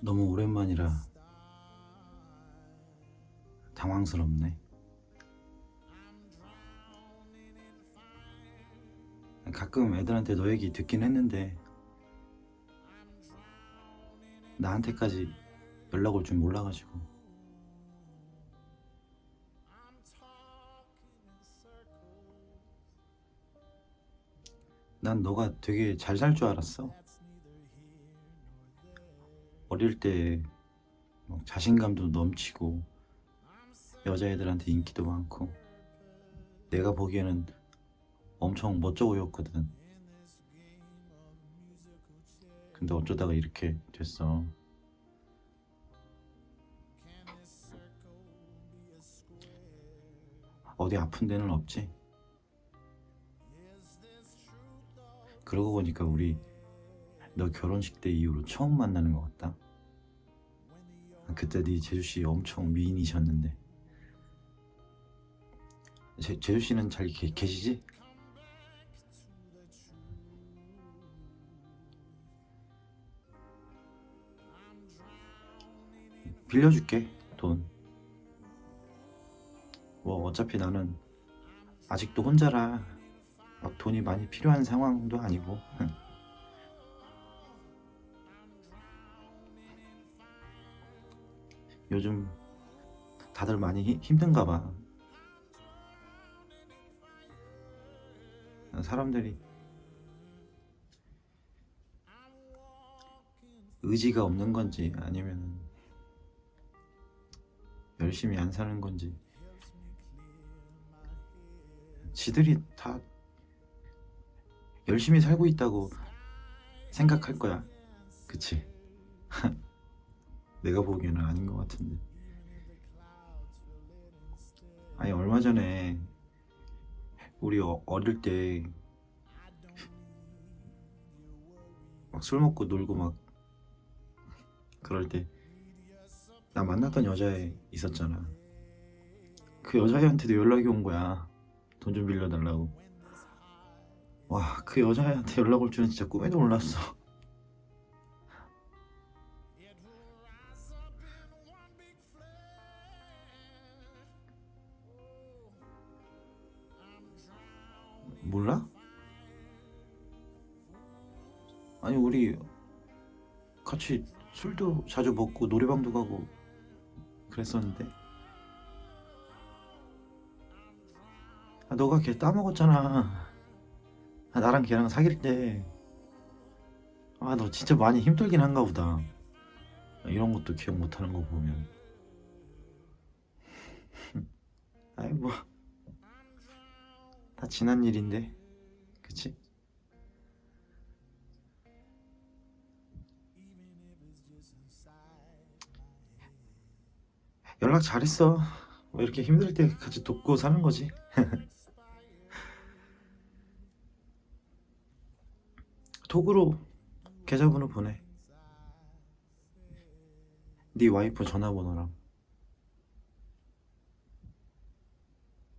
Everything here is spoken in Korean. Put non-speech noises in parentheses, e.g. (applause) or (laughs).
너무 오랜만이라 당황스럽네. 가끔 애들한테 너 얘기 듣긴 했는데 나한테까지 연락 올 줄 몰라가지고 난 너가 되게 잘 살 줄 알았어. 어릴 때막 자신감도 넘치고 여자애들한테 인기도 많고 내가 보기에는 엄청 멋져 보였거든. 근데 어쩌다가 이렇게 됐어. 어디 아픈 데는 없지? 그러고 보니까 우리 너 결혼식 때 이후로 처음 만나는 것 같다. 그때 네 제주 씨 엄청 미인이셨는데. 제, 제주 씨는 잘 계, 계시지? 빌려줄게 돈. 뭐 어차피 나는 아직도 혼자라 막 돈이 많이 필요한 상황도 아니고. 요즘 다들 많이 힘- 힘든가 봐. 사람들이 의지가 없는 건지 아니면 열심히 안 사는 건지 지들이 다 열심히 살고 있다고 생각할 거야. 그치? (laughs) 내가 보기에는 아닌 것 같은데. 아니 얼마 전에 우리 어, 어릴 때 막 술 먹고 놀고 막 그럴 때 나 만났던 여자애 있었잖아. 그 여자애한테도 연락이 온 거야. 돈 좀 빌려달라고. 와, 그 여자애한테 연락 올 줄은 진짜 꿈에도 몰랐어. 몰라? 아니 우리 같이 술도 자주 먹고 노래방도 가고 그랬었는데. 아, 너가 걔 따먹었잖아. 아, 나랑 걔랑 사귈 때. 아너 진짜 많이 힘들긴 한가 보다. 아, 이런 것도 기억 못하는 거 보면. (laughs) 아이 뭐 다 지난 일인데 그치? 연락 잘했어. 뭐 이렇게 힘들 때 같이 돕고 사는 거지. (laughs) 톡으로 계좌번호 보내. 네 와이프 전화번호랑.